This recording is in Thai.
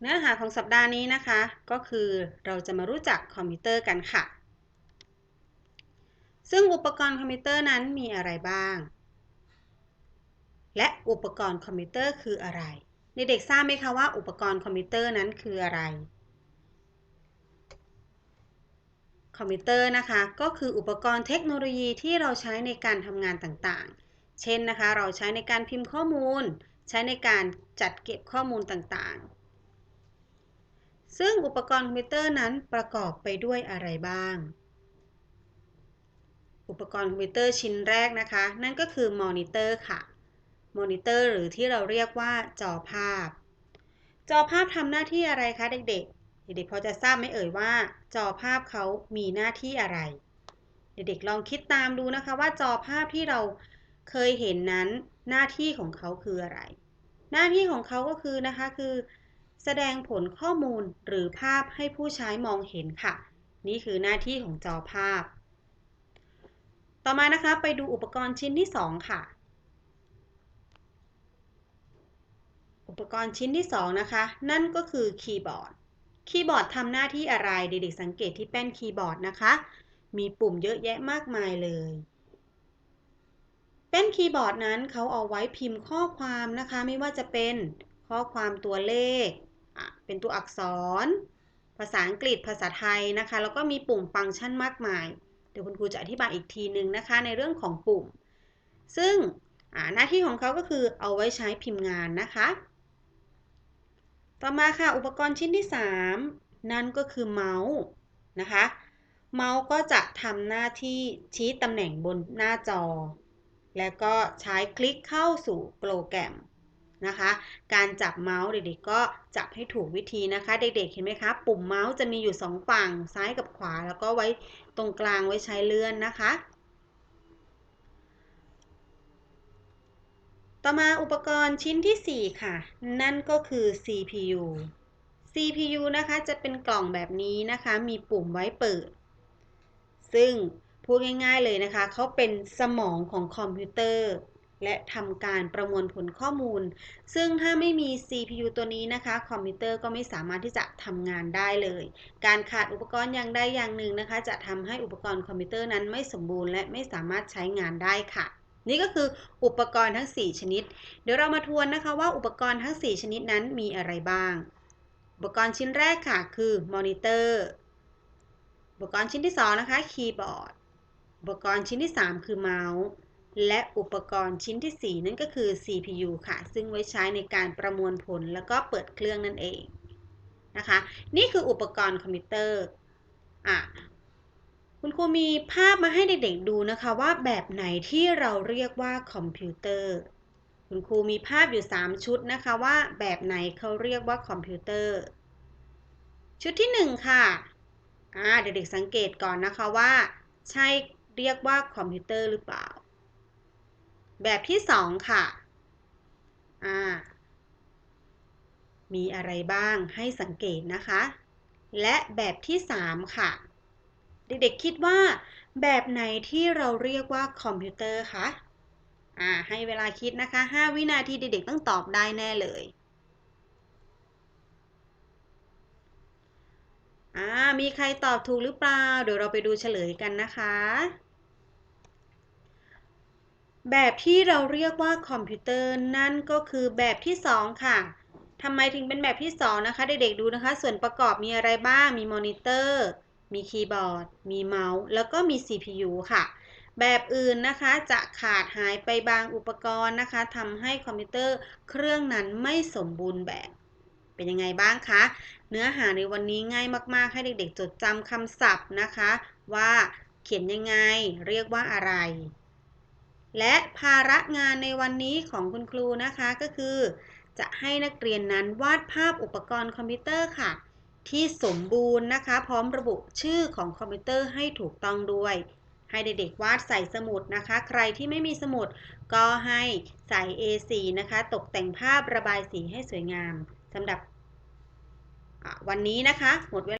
เนื้อหาของสัปดาห์นี้นะคะ ก็คือเราจะมารู้จักคอมพิวเตอร์กันค่ะ ซึ่งอุปกรณ์คอมพิวเตอร์นั้นมีอะไรบ้าง และอุปกรณ์คอมพิวเตอร์คืออะไร ในเด็กทราบไหมคะว่าอุปกรณ์คอมพิวเตอร์นั้นคืออะไร คอมพิวเตอร์นะคะ ก็คืออุปกรณ์เทคโนโลยีที่เราใช้ในการทำงานต่างๆ เช่นนะคะ เราใช้ในการพิมพ์ข้อมูล ใช้ในการจัดเก็บข้อมูลต่างๆ ซึ่งอุปกรณ์คอมพิวเตอร์นั้นประกอบไปด้วยอะไรบ้าง อุปกรณ์คอมพิวเตอร์ชิ้นแรกนะคะ นั่นก็คือมอนิเตอร์ค่ะ มอนิเตอร์หรือที่เราเรียกว่าจอภาพ จอภาพทำหน้าที่อะไรคะเด็กๆ เด็กๆพอจะทราบไหมเอ่ยว่า จอภาพเขามีหน้าที่อะไร เด็กๆลองคิดตามดูนะคะว่าจอภาพที่เราเคยเห็นนั้นหน้าที่ของเขาคืออะไร หน้าที่ของเขาก็คือนะคะคือ แสดงผลข้อมูลหรือภาพให้ผู้ใช้มองเห็นค่ะ นี่คือหน้าที่ของจอภาพ ต่อมานะคะไปดูอุปกรณ์ชิ้นที่ 2 ค่ะ อุปกรณ์ชิ้นที่ 2 นะคะ นั่นก็คือคีย์บอร์ด คีย์บอร์ดทำหน้าที่อะไรเด็กๆสังเกตที่แป้นคีย์บอร์ดนะคะ มีปุ่มเยอะแยะมากมายเลยแป้นคีย์บอร์ดนั้นเขาเอาไว้พิมพ์ข้อความนะคะ ไม่ว่าจะเป็นข้อความตัวเลข เป็นตัวอักษร ภาษาอังกฤษภาษาไทยนะคะ แล้วก็มีปุ่มฟังก์ชันมากมาย เดี๋ยวคุณครูจะอธิบายอีกทีนึงนะคะในเรื่องของปุ่ม ซึ่งหน้าที่ของเขาก็คือเอาไว้ใช้พิมพ์งานนะคะ ต่อมาค่ะอุปกรณ์ชิ้นที่ 3 นั่นก็คือเมาส์นะคะเมาส์ก็จะทำหน้าที่ชี้ตำแหน่งบนหน้าจอ และก็ใช้คลิกเข้าสู่โปรแกรม นะคะ การจับเมาส์เด็กๆก็จับให้ถูกวิธีนะคะ เด็กๆเห็นไหมคะ ปุ่มเมาส์จะมีอยู่ 2 ฝั่งซ้ายกับขวา แล้วก็ไว้ตรงกลางไว้ใช้เลื่อนนะคะ ต่อมาอุปกรณ์ชิ้นที่ 4 ค่ะ นั่นก็คือ CPU CPU นะคะจะเป็นกล่องแบบนี้นะคะ มีปุ่มไว้เปิด ซึ่งพูดง่ายๆเลยนะคะ เขาเป็นสมองของคอมพิวเตอร์ และทำการประมวลผลข้อมูล ซึ่งถ้าไม่มี CPU ตัวนี้นะคะ คอมพิวเตอร์ก็ไม่สามารถที่จะทำงานได้เลย การขาดอุปกรณ์อย่างใดอย่างหนึ่งนะคะ จะทำให้อุปกรณ์คอมพิวเตอร์นั้นไม่สมบูรณ์และไม่สามารถใช้งานได้ค่ะ นี่ก็คืออุปกรณ์ทั้ง 4 ชนิด เดี๋ยวเรามาทวนนะคะว่าอุปกรณ์ทั้ง 4 ชนิดนั้นมีอะไรบ้าง อุปกรณ์ชิ้นแรกค่ะ คือมอนิเตอร์ อุปกรณ์ชิ้นที่ 2 นะคะ คีย์บอร์ด อุปกรณ์ชิ้นที่ 3 คือเมาส์ และอุปกรณ์ชิ้นที่ 4 นั่นก็คือ CPU ค่ะ ซึ่งไว้ใช้ในการประมวลผลแล้วก็เปิดเครื่องนั่นเองนะคะ นี่คืออุปกรณ์คอมพิวเตอร์อะคุณครูมีภาพมาให้เด็กๆดูนะคะว่าแบบไหนที่เราเรียกว่าคอมพิวเตอร์ คุณครูมีภาพอยู่ 3 ชุดนะคะว่าแบบไหนเขาเรียกว่าคอมพิวเตอร์ ชุดที่ 1 ค่ะอ่าเด็กๆสังเกตก่อนนะคะว่า ใช่เรียกว่าคอมพิวเตอร์หรือเปล่า แบบที่สองค่ะอ่ามีอะไรบ้างให้สังเกตนะคะ และแบบที่สามค่ะ เด็กๆคิดว่าแบบไหนที่เราเรียกว่าคอมพิวเตอร์คะอ่าให้เวลาคิดนะคะ 5 วินาทีเด็กๆต้องตอบได้แน่เลยอ่ามีใครตอบถูกหรือเปล่า เดี๋ยวเราไปดูเฉลยกันนะคะ แบบที่เราเรียกว่าคอมพิวเตอร์นั่นก็คือแบบที่ 2 ค่ะทำไมถึงเป็นแบบที่ 2 นะคะ เด็กๆดูนะคะ ส่วนประกอบมีอะไรบ้าง มีมอนิเตอร์ มีคีย์บอร์ด มีเมาส์ แล้วก็มี CPU ค่ะ แบบอื่นนะคะจะขาดหายไปบางอุปกรณ์นะคะทำให้คอมพิวเตอร์เครื่องนั้นไม่สมบูรณ์แบบ เป็นยังไงบ้างคะ เนื้อหาในวันนี้ง่ายมากๆ ให้เด็กๆ จดจำคำศัพท์นะคะ ว่าเขียนยังไง เรียกว่าอะไร และภาระงานในวันนี้ของคุณครูนะคะก็คือ จะให้นักเรียนนั้นวาดภาพอุปกรณ์คอมพิวเตอร์ค่ะ ที่สมบูรณ์นะคะ พร้อมระบุชื่อของคอมพิวเตอร์ให้ถูกต้องด้วย ให้เด็กๆวาดใส่สมุดนะคะ ใครที่ไม่มีสมุดก็ให้ใส่ A4 นะคะ ตกแต่งภาพระบายสีให้สวยงามสำหรับวันนี้นะคะหมดเวลา